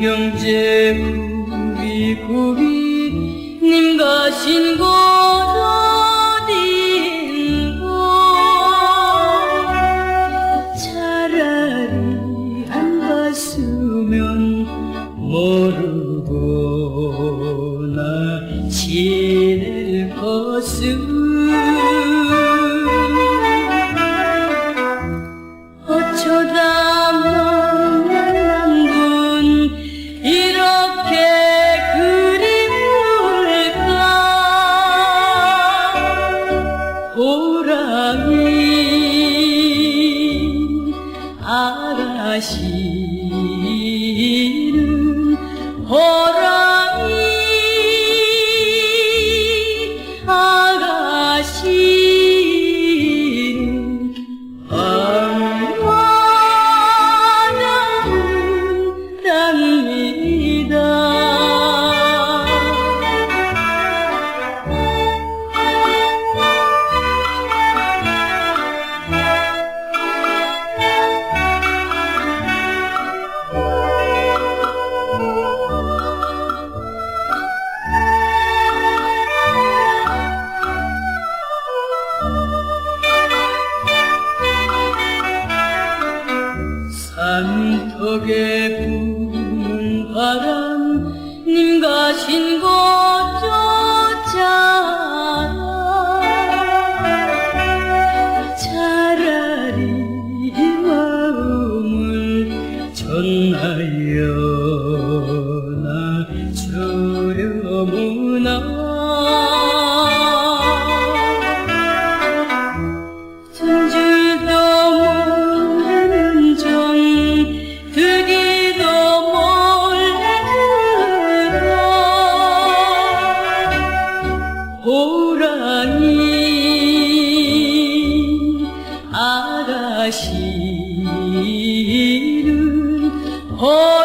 경제 구비구비. 님 가신 곳 어딘가 차라리 안 봤으면 모르고 나 지낼 것을 호랑이 아가씨 산턱에 부는 바람 님 가신 곳 쫓아 차라리 마음을 전하여 Oh.